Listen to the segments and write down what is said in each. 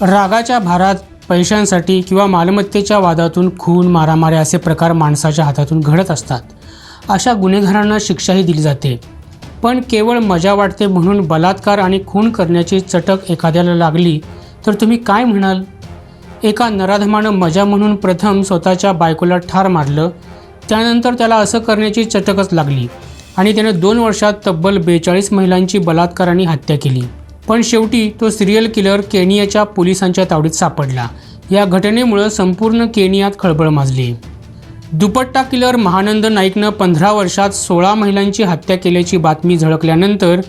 रागाच्या भारात पैशांसाठी किंवा मालमत्तेच्या वादातून खून मारामारी असे प्रकार माणसाच्या हातातून घडत असतात. अशा गुन्हेगारांना शिक्षाही दिली जाते. पण केवळ मजा वाटते म्हणून बलात्कार आणि खून करण्याची चटक एखाद्याला लागली तर तुम्ही काय म्हणाल? एका नराधमानं मजा म्हणून प्रथम स्वतःच्या बायकोला ठार मारलं त्यानंतर त्याला असं करण्याची चटकच लागली आणि त्याने दोन वर्षात तब्बल बेचाळीस महिलांची बलात्काराने हत्या केली. पण शेवटी तो सिरियल किलर केनियाच्या पोलिसांच्या तावडीत सापडला. या घटनेमुळं संपूर्ण केनियात खळबळ माजली. दुपट्टा किलर महानंद नाईकनं पंधरा वर्षात सोळा महिलांची हत्या केल्याची बातमी झळकल्यानंतर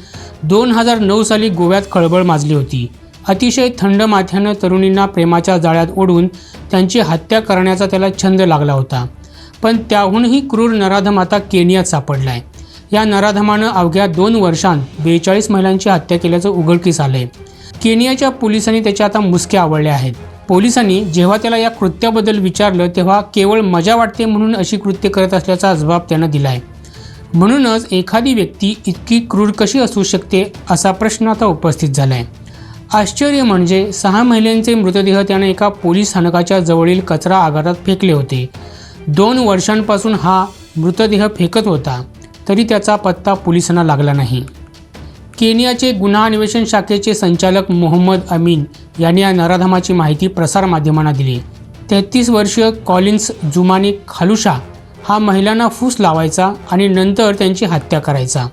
दोन हजार नऊ साली गोव्यात खळबळ माजली होती. अतिशय थंड माथ्यानं तरुणींना प्रेमाच्या जाळ्यात ओढून त्यांची हत्या करण्याचा त्याला छंद लागला होता. पण त्याहूनही क्रूर नराधम आता केनियात सापडलाय. या नराधमानं अवघ्या दोन वर्षांत बेचाळीस महिलांची हत्या केल्याचं उघडकीस आलंय. केनियाच्या पोलिसांनी त्याच्या आता मुसके आवडले आहेत. पोलिसांनी जेव्हा त्याला या कृत्याबद्दल विचारलं तेव्हा केवळ मजा वाटते म्हणून अशी कृत्य करत असल्याचा जबाब त्यानं दिलाय. म्हणूनच एखादी व्यक्ती इतकी क्रूर कशी असू शकते असा प्रश्न आता उपस्थित झालाय. आश्चर्य म्हणजे सहा महिलांचे मृतदेह त्याने एका पोलीस स्थानकाच्या जवळील कचरा आगारात फेकले होते. दोन वर्षांपासून हा मृतदेह फेकत होता. तरी त्याचा पत्ता पोलिसांना लागला नाही. केनियाचे गुन्हा अन्वेषण शाखेचे संचालक मोहम्मद अमीन यांनी या नराधमाची माहिती प्रसारमाध्यमांना दिली. तेहतीस वर्षीय कॉलिन्स जुमानी खालुशा हा महिलांना फूस लावायचा आणि नंतर त्यांची हत्या करायचा.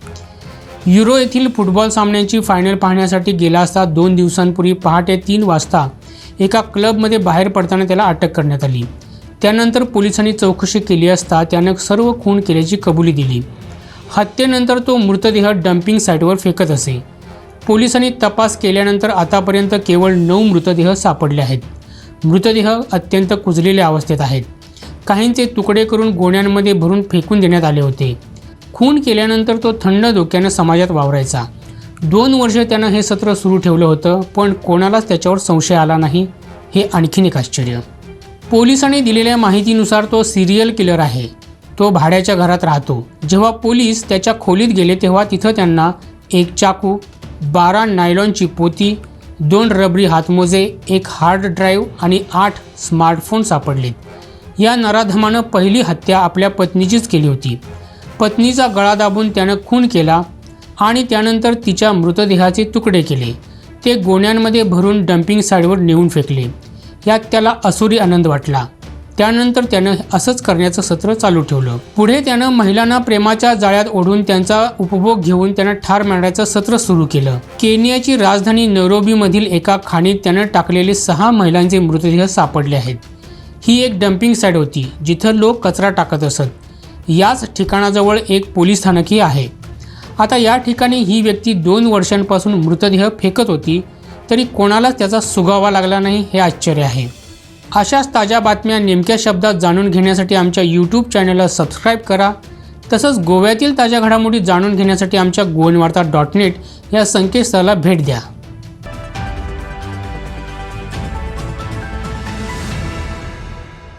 युरो येथील फुटबॉल सामन्यांची फायनल पाहण्यासाठी गेला असता दोन दिवसांपूर्वी पहाटे तीन वाजता एका क्लबमध्ये बाहेर पडताना त्याला अटक करण्यात आली. त्यानंतर पोलिसांनी चौकशी केली असता त्यानं सर्व खून केल्याची कबुली दिली. हत्येनंतर तो मृतदेह डम्पिंग साईटवर फेकत असे. पोलिसांनी तपास केल्यानंतर आतापर्यंत केवळ नऊ मृतदेह सापडले आहेत. मृतदेह अत्यंत कुजलेल्या अवस्थेत आहेत. काहींचे तुकडे करून गोण्यांमध्ये भरून फेकून देण्यात आले होते. खून केल्यानंतर तो थंड डोक्यानं समाजात वावरायचा. दोन वर्ष त्यानं हे सत्र सुरू ठेवलं होतं पण कोणालाच त्याच्यावर संशय आला नाही हे आणखीन एक आश्चर्य. पोलिसांनी दिलेल्या माहितीनुसार तो सिरियल किलर आहे. तो भाड्याच्या घरात राहतो. जेव्हा पोलीस त्याच्या खोलीत गेले तेव्हा तिथं त्यांना एक चाकू बारा नायलॉनची पोती दोन रबरी हातमोजे एक हार्ड ड्राईव्ह आणि आठ स्मार्टफोन सापडलेत या नराधमानं पहिली हत्या आपल्या पत्नीचीच केली होती. पत्नीचा गळा दाबून त्यानं खून केला आणि त्यानंतर तिच्या मृतदेहाचे तुकडे केले. ते गोण्यांमध्ये भरून डम्पिंग साईडवर नेऊन फेकले. यात त्याला असुरी आनंद वाटला. त्यानंतर त्यानं असंच करण्याचं सत्र चालू ठेवलं. पुढे त्यानं महिलांना प्रेमाच्या जाळ्यात ओढून त्यांचा उपभोग घेऊन त्यानं ठार मारण्याचं सत्र सुरू केलं. केनियाची राजधानी नैरोबीमधील एका खाणीत त्यानं टाकलेले सहा महिलांचे मृतदेह सापडले आहेत. ही एक डम्पिंग साईड होती जिथं लोक कचरा टाकत असत. याच ठिकाणाजवळ एक पोलीस स्थानकही आहे. आता या ठिकाणी ही व्यक्ती दोन वर्षांपासून मृतदेह फेकत होती तरी कोणालाच त्याचा सुगावा लागला नाही हे आश्चर्य आहे. अशाच ताज्या बातम्या नेमक्या शब्दात जाणून घेण्यासाठी आमच्या यूट्यूब चॅनलला सबस्क्राईब करा. तसंच गोव्यातील ताज्या घडामोडी जाणून घेण्यासाठी आमच्या गोवनवार्ता डॉट नेट या संकेतस्थळाला भेट द्या.